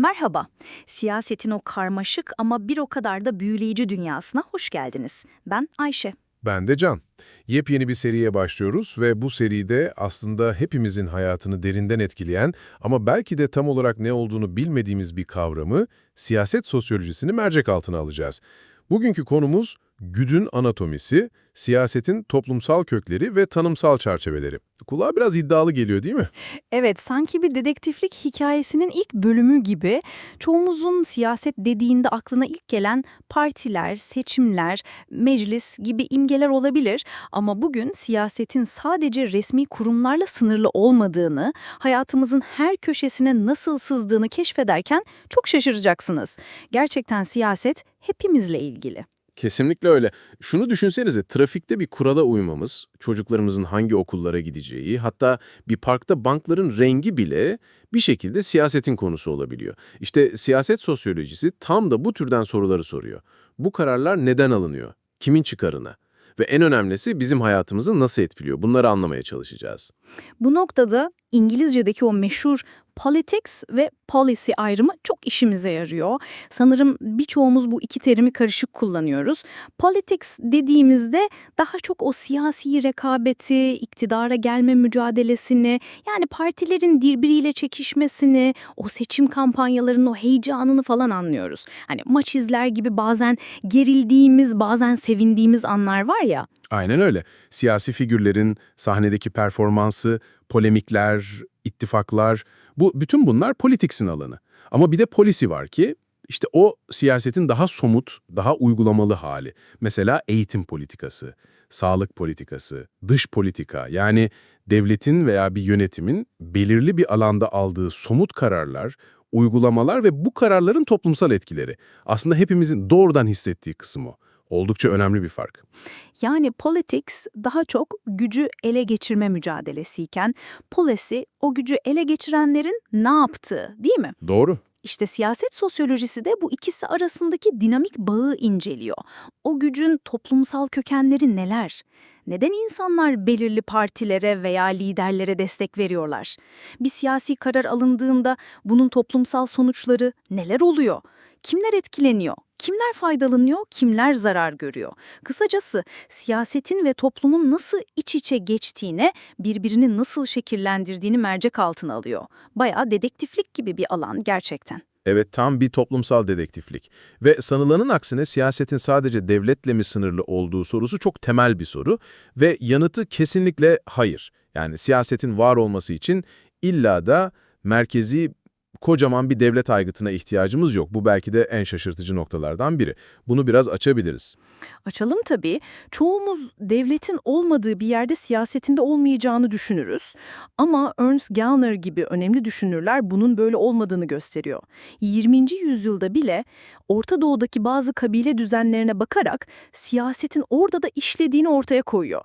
Merhaba, siyasetin o karmaşık ama bir o kadar da büyüleyici dünyasına hoş geldiniz. Ben Ayşe. Ben de Can. Yepyeni bir seriye başlıyoruz ve bu seride aslında hepimizin hayatını derinden etkileyen ama belki de tam olarak ne olduğunu bilmediğimiz bir kavramı, siyaset sosyolojisini mercek altına alacağız. Bugünkü konumuz güdün anatomisi, siyasetin toplumsal kökleri ve tanımsal çerçeveleri. Kulağa biraz iddialı geliyor değil mi? Evet, sanki bir dedektiflik hikayesinin ilk bölümü gibi çoğumuzun siyaset dediğinde aklına ilk gelen partiler, seçimler, meclis gibi imgeler olabilir. Ama bugün siyasetin sadece resmi kurumlarla sınırlı olmadığını, hayatımızın her köşesine nasıl sızdığını keşfederken çok şaşıracaksınız. Gerçekten siyaset hepimizle ilgili. Kesinlikle öyle. Şunu düşünsenize, trafikte bir kurala uymamız, çocuklarımızın hangi okullara gideceği, hatta bir parkta bankların rengi bile bir şekilde siyasetin konusu olabiliyor. İşte siyaset sosyolojisi tam da bu türden soruları soruyor. Bu kararlar neden alınıyor? Kimin çıkarına? Ve en önemlisi bizim hayatımızı nasıl etkiliyor? Bunları anlamaya çalışacağız. Bu noktada İngilizce'deki o meşhur politics ve policy ayrımı çok işimize yarıyor. Sanırım birçoğumuz bu iki terimi karışık kullanıyoruz. Politics dediğimizde daha çok o siyasi rekabeti, iktidara gelme mücadelesini, yani partilerin birbiriyle çekişmesini, o seçim kampanyalarının o heyecanını falan anlıyoruz. Hani maç izler gibi bazen gerildiğimiz, bazen sevindiğimiz anlar var ya. Aynen öyle. Siyasi figürlerin sahnedeki performansı, polemikler, ittifaklar, bu bütün bunlar politiksin alanı. Ama bir de polisi var ki işte o siyasetin daha somut, daha uygulamalı hali. Mesela eğitim politikası, sağlık politikası, dış politika yani devletin veya bir yönetimin belirli bir alanda aldığı somut kararlar, uygulamalar ve bu kararların toplumsal etkileri. Aslında hepimizin doğrudan hissettiği kısım o. Oldukça önemli bir fark. Yani politics daha çok gücü ele geçirme mücadelesiyken policy o gücü ele geçirenlerin ne yaptığı değil mi? Doğru. İşte siyaset sosyolojisi de bu ikisi arasındaki dinamik bağı inceliyor. O gücün toplumsal kökenleri neler? Neden insanlar belirli partilere veya liderlere destek veriyorlar? Bir siyasi karar alındığında bunun toplumsal sonuçları neler oluyor? Kimler etkileniyor? Kimler faydalanıyor, kimler zarar görüyor? Kısacası siyasetin ve toplumun nasıl iç içe geçtiğine, birbirini nasıl şekillendirdiğini mercek altına alıyor. Bayağı dedektiflik gibi bir alan gerçekten. Evet tam bir toplumsal dedektiflik. Ve sanılanın aksine siyasetin sadece devletle mi sınırlı olduğu sorusu çok temel bir soru ve yanıtı kesinlikle hayır. Yani siyasetin var olması için illa da merkezi kocaman bir devlet aygıtına ihtiyacımız yok. Bu belki de en şaşırtıcı noktalardan biri. Bunu biraz açabiliriz. Açalım tabii. Çoğumuz devletin olmadığı bir yerde siyasetinde olmayacağını düşünürüz. Ama Ernst Gellner gibi önemli düşünürler bunun böyle olmadığını gösteriyor. 20. yüzyılda bile Orta Doğu'daki bazı kabile düzenlerine bakarak siyasetin orada da işlediğini ortaya koyuyor.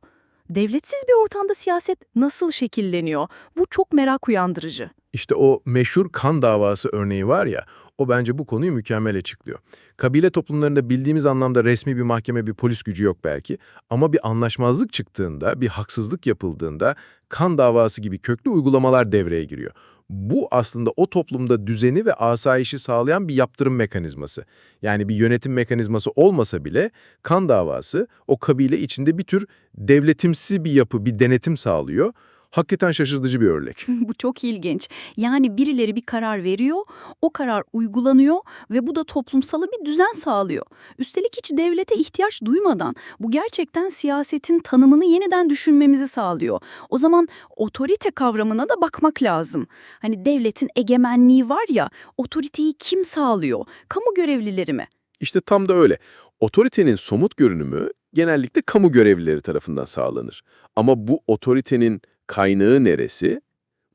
Devletsiz bir ortamda siyaset nasıl şekilleniyor? Bu çok merak uyandırıcı. İşte o meşhur kan davası örneği var ya, o bence bu konuyu mükemmel açıklıyor. Kabile toplumlarında bildiğimiz anlamda resmi bir mahkeme, bir polis gücü yok belki ama bir anlaşmazlık çıktığında, bir haksızlık yapıldığında kan davası gibi köklü uygulamalar devreye giriyor. Bu aslında o toplumda düzeni ve asayişi sağlayan bir yaptırım mekanizması. Yani bir yönetim mekanizması olmasa bile kan davası o kabile içinde bir tür devletimsi bir yapı, bir denetim sağlıyor. Hakikaten şaşırtıcı bir örnek. Bu çok ilginç. Yani birileri bir karar veriyor, o karar uygulanıyor ve bu da toplumsala bir düzen sağlıyor. Üstelik hiç devlete ihtiyaç duymadan bu gerçekten siyasetin tanımını yeniden düşünmemizi sağlıyor. O zaman otorite kavramına da bakmak lazım. Hani devletin egemenliği var ya, otoriteyi kim sağlıyor? Kamu görevlileri mi? İşte tam da öyle. Otoritenin somut görünümü genellikle kamu görevlileri tarafından sağlanır. Ama bu otoritenin kaynağı neresi?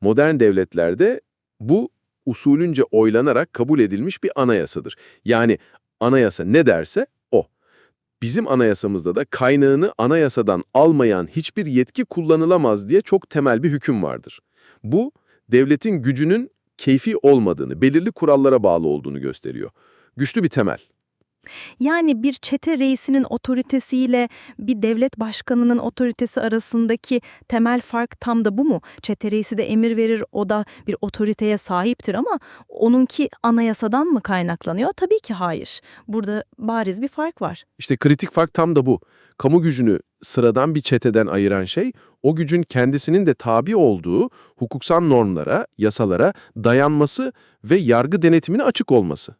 Modern devletlerde bu usulünce oylanarak kabul edilmiş bir anayasadır. Yani anayasa ne derse o. Bizim anayasamızda da kaynağını anayasadan almayan hiçbir yetki kullanılamaz diye çok temel bir hüküm vardır. Bu, devletin gücünün keyfi olmadığını, belirli kurallara bağlı olduğunu gösteriyor. Güçlü bir temel. Yani bir çete reisinin otoritesiyle bir devlet başkanının otoritesi arasındaki temel fark tam da bu mu? Çete reisi de emir verir, o da bir otoriteye sahiptir ama onunki anayasadan mı kaynaklanıyor? Tabii ki hayır. Burada bariz bir fark var. İşte kritik fark tam da bu. Kamu gücünü sıradan bir çeteden ayıran şey, o gücün kendisinin de tabi olduğu hukuksal normlara, yasalara dayanması ve yargı denetimine açık olması.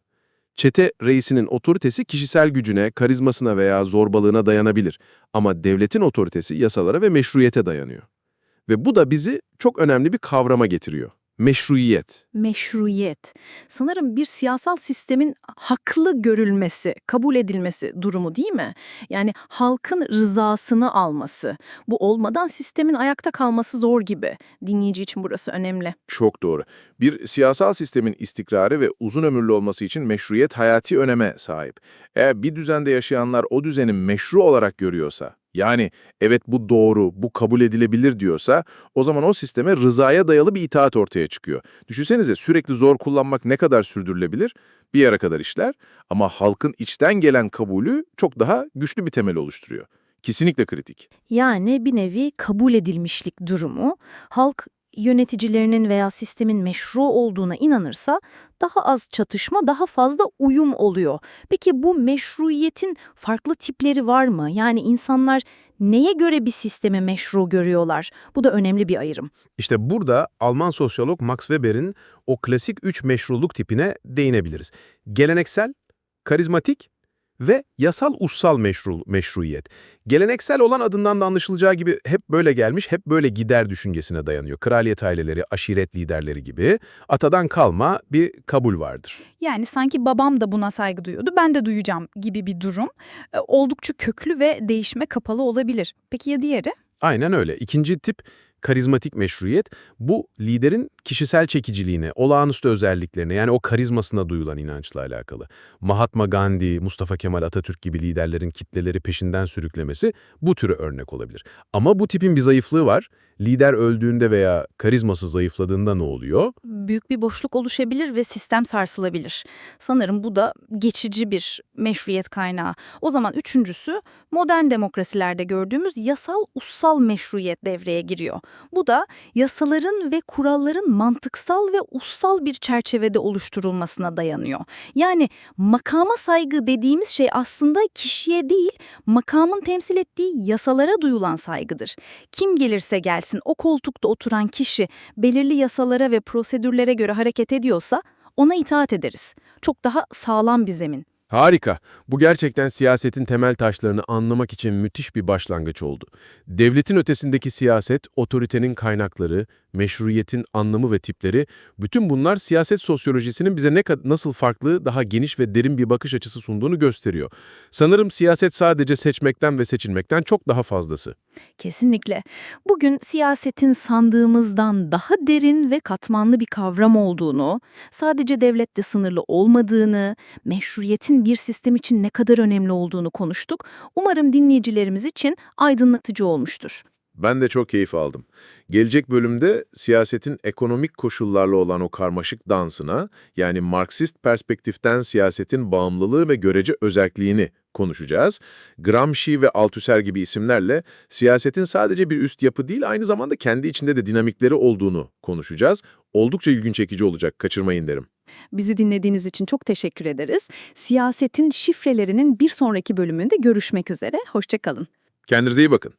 Çete reisinin otoritesi kişisel gücüne, karizmasına veya zorbalığına dayanabilir. Ama devletin otoritesi yasalara ve meşruiyete dayanıyor. Ve bu da bizi çok önemli bir kavrama getiriyor. Meşruiyet. Meşruiyet. Sanırım bir siyasal sistemin haklı görülmesi, kabul edilmesi durumu değil mi? Yani halkın rızasını alması. Bu olmadan sistemin ayakta kalması zor gibi. Dinleyici için burası önemli. Çok doğru. Bir siyasal sistemin istikrarı ve uzun ömürlü olması için meşruiyet hayati öneme sahip. Eğer bir düzende yaşayanlar o düzeni meşru olarak görüyorsa, yani evet bu doğru, bu kabul edilebilir diyorsa, o zaman o sisteme rızaya dayalı bir itaat ortaya çıkıyor. Düşünsenize sürekli zor kullanmak ne kadar sürdürülebilir? Bir yere kadar işler ama halkın içten gelen kabulü çok daha güçlü bir temel oluşturuyor. Kesinlikle kritik. Yani bir nevi kabul edilmişlik durumu. Halk yöneticilerinin veya sistemin meşru olduğuna inanırsa daha az çatışma, daha fazla uyum oluyor. Peki bu meşruiyetin farklı tipleri var mı? Yani insanlar neye göre bir sistemi meşru görüyorlar? Bu da önemli bir ayrım. İşte burada Alman sosyolog Max Weber'in o klasik üç meşruluk tipine değinebiliriz. Geleneksel, karizmatik ve yasal ussal meşru, meşruiyet. Geleneksel olan adından da anlaşılacağı gibi hep böyle gelmiş, hep böyle gider düşüncesine dayanıyor. Kraliyet aileleri, aşiret liderleri gibi atadan kalma bir kabul vardır. Yani sanki babam da buna saygı duyuyordu, ben de duyacağım gibi bir durum. E, Oldukça köklü ve değişime kapalı olabilir. Peki ya diğeri? Aynen öyle. İkinci tip karizmatik meşruiyet. Bu liderin kişisel çekiciliğine, olağanüstü özelliklerine yani o karizmasına duyulan inançla alakalı. Mahatma Gandhi, Mustafa Kemal Atatürk gibi liderlerin kitleleri peşinden sürüklemesi bu türü örnek olabilir. Ama bu tipin bir zayıflığı var. Lider öldüğünde veya karizması zayıfladığında ne oluyor? Büyük bir boşluk oluşabilir ve sistem sarsılabilir. Sanırım bu da geçici bir meşruiyet kaynağı. O zaman üçüncüsü modern demokrasilerde gördüğümüz yasal ussal meşruiyet devreye giriyor. Bu da yasaların ve kuralların mantıksal ve ussal bir çerçevede oluşturulmasına dayanıyor. Yani makama saygı dediğimiz şey aslında kişiye değil, makamın temsil ettiği yasalara duyulan saygıdır. Kim gelirse gelsin o koltukta oturan kişi belirli yasalara ve prosedürlere göre hareket ediyorsa ona itaat ederiz. Çok daha sağlam bir zemin. Harika. Bu gerçekten siyasetin temel taşlarını anlamak için müthiş bir başlangıç oldu. Devletin ötesindeki siyaset, otoritenin kaynakları, meşruiyetin anlamı ve tipleri, bütün bunlar siyaset sosyolojisinin bize ne nasıl farklı, daha geniş ve derin bir bakış açısı sunduğunu gösteriyor. Sanırım siyaset sadece seçmekten ve seçilmekten çok daha fazlası. Kesinlikle. Bugün siyasetin sandığımızdan daha derin ve katmanlı bir kavram olduğunu, sadece devlette sınırlı olmadığını, meşruiyetin bir sistem için ne kadar önemli olduğunu konuştuk. Umarım dinleyicilerimiz için aydınlatıcı olmuştur. Ben de çok keyif aldım. Gelecek bölümde siyasetin ekonomik koşullarla olan o karmaşık dansına, yani Marksist perspektiften siyasetin bağımlılığı ve görece özerkliğini konuşacağız. Gramsci ve Althusser gibi isimlerle siyasetin sadece bir üst yapı değil, aynı zamanda kendi içinde de dinamikleri olduğunu konuşacağız. Oldukça ilginç çekici olacak, kaçırmayın derim. Bizi dinlediğiniz için çok teşekkür ederiz. Siyasetin şifrelerinin bir sonraki bölümünde görüşmek üzere. Hoşçakalın. Kendinize iyi bakın.